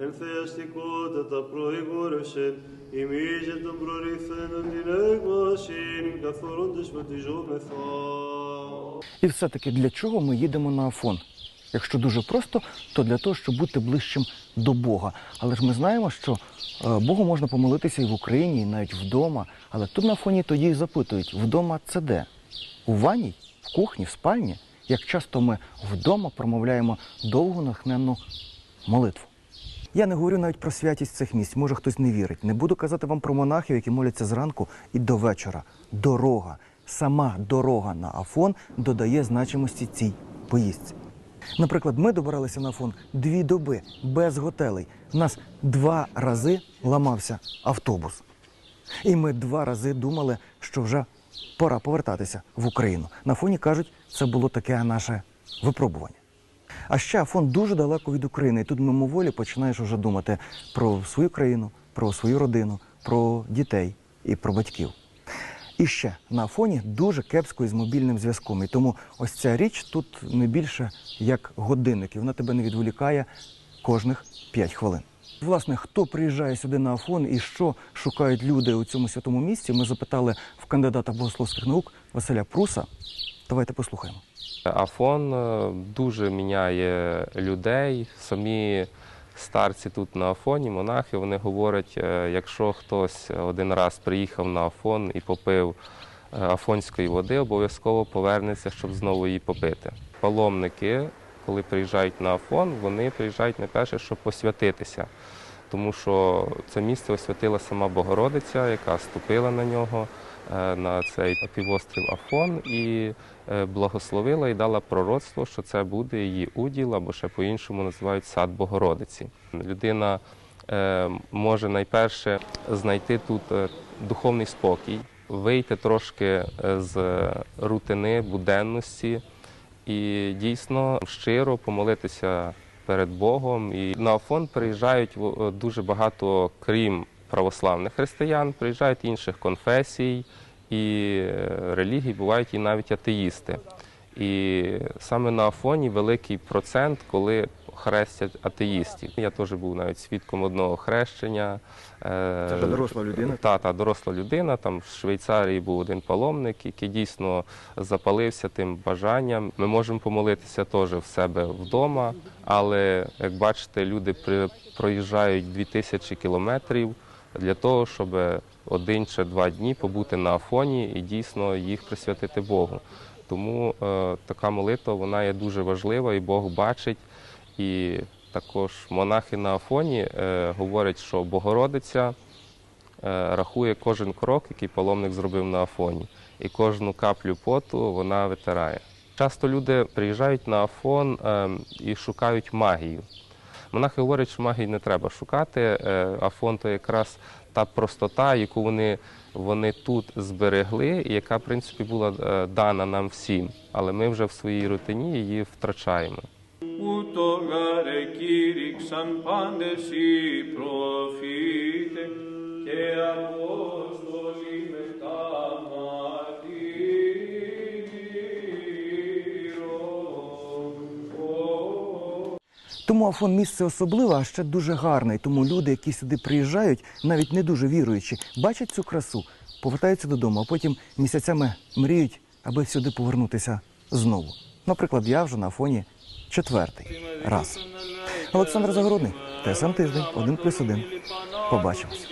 ενθεαστικότατα προηγόρευσεν, ημίζε των προρυθένων την έγμασιν, καθορώντες με τη ζώμεθα. І все-таки для чого ми їдемо на Афон? Якщо дуже просто, то для того, щоб бути ближчим до Бога. Але ж ми знаємо, що е, Богу можна помолитися і в Україні, і навіть вдома. Але тут на Афоні тоді і запитують: вдома це де? У ванній, в кухні, в спальні? Як часто ми вдома промовляємо довгу нахненну молитву? Я не говорю навіть про святість цих місць. Може, хтось не вірить. Не буду казати вам про монахів, які моляться зранку і до вечора. Дорога, сама дорога на Афон додає значимості цій поїздці. Наприклад, ми добиралися на Афон дві доби без готелей. У нас два рази ламався автобус. І ми два рази думали, що вже пора повертатися в Україну. На фоні кажуть, це було таке наше випробування. А ще Афон дуже далеко від України, і тут мимоволі починаєш вже думати про свою країну, про свою родину, про дітей і про батьків. І ще на Афоні дуже кепсько із мобільним зв'язком. І тому ось ця річ тут не більше як годинник, і вона тебе не відволікає кожних 5 хвилин. Власне, хто приїжджає сюди на Афон і що шукають люди у цьому святому місці, ми запитали в кандидата богословських наук Василя Пруса. Давайте послухаємо. Афон е, дуже міняє людей. Самі старці тут на Афоні, монахи, вони говорять, е, якщо хтось один раз приїхав на Афон і попив е, афонської води, обов'язково повернеться, щоб знову її попити. Паломники, коли приїжджають на Афон, вони приїжджають найперше, щоб посвятитися. Тому що це місце освятила сама Богородиця, яка ступила на нього, на цей півострів Афон, і е, благословила і дала пророцтво, що це буде її уділ, або ще по-іншому називають сад Богородиці. Людина е, може найперше знайти тут е, духовний спокій, вийти трошки е, з рутини, буденності і дійсно щиро помолитися перед Богом. І на Афон приїжджають дуже багато, крім православних християн, приїжджають інших конфесій і е, релігій, бувають і навіть атеїсти. І саме на Афоні великий процент, коли хрестять атеїстів. Я теж був навіть свідком одного хрещення. Е, Це доросла людина? Та, та доросла людина. Там в Швейцарії був один паломник, який дійсно запалився тим бажанням. Ми можемо помолитися теж в себе вдома, але як бачите, люди проїжджають 2000 кілометрів для того, щоб один чи два дні побути на Афоні і дійсно їх присвятити Богу. Тому е, така молитва вона є дуже важлива, і Бог бачить. І також монахи на Афоні е, говорять, що Богородиця е, рахує кожен крок, який паломник зробив на Афоні, і кожну каплю поту вона витирає. Часто люди приїжджають на Афон е, і шукають магію. Монахи говорять, що магії не треба шукати, е, а фон то якраз та простота, яку вони вони тут зберегли, і яка, в принципі, була е, дана нам всім. Але ми вже в своїй рутині її втрачаємо. San pan de si profite, Тому Афон місце особливе, а ще дуже гарне. І Тому люди, які сюди приїжджають, навіть не дуже віруючи, бачать цю красу, повертаються додому, а потім місяцями мріють, аби сюди повернутися знову. Наприклад, я вже на Афоні четвертий раз. Олександр Загородний, ТСН тиждень, 1+,1. Побачимось.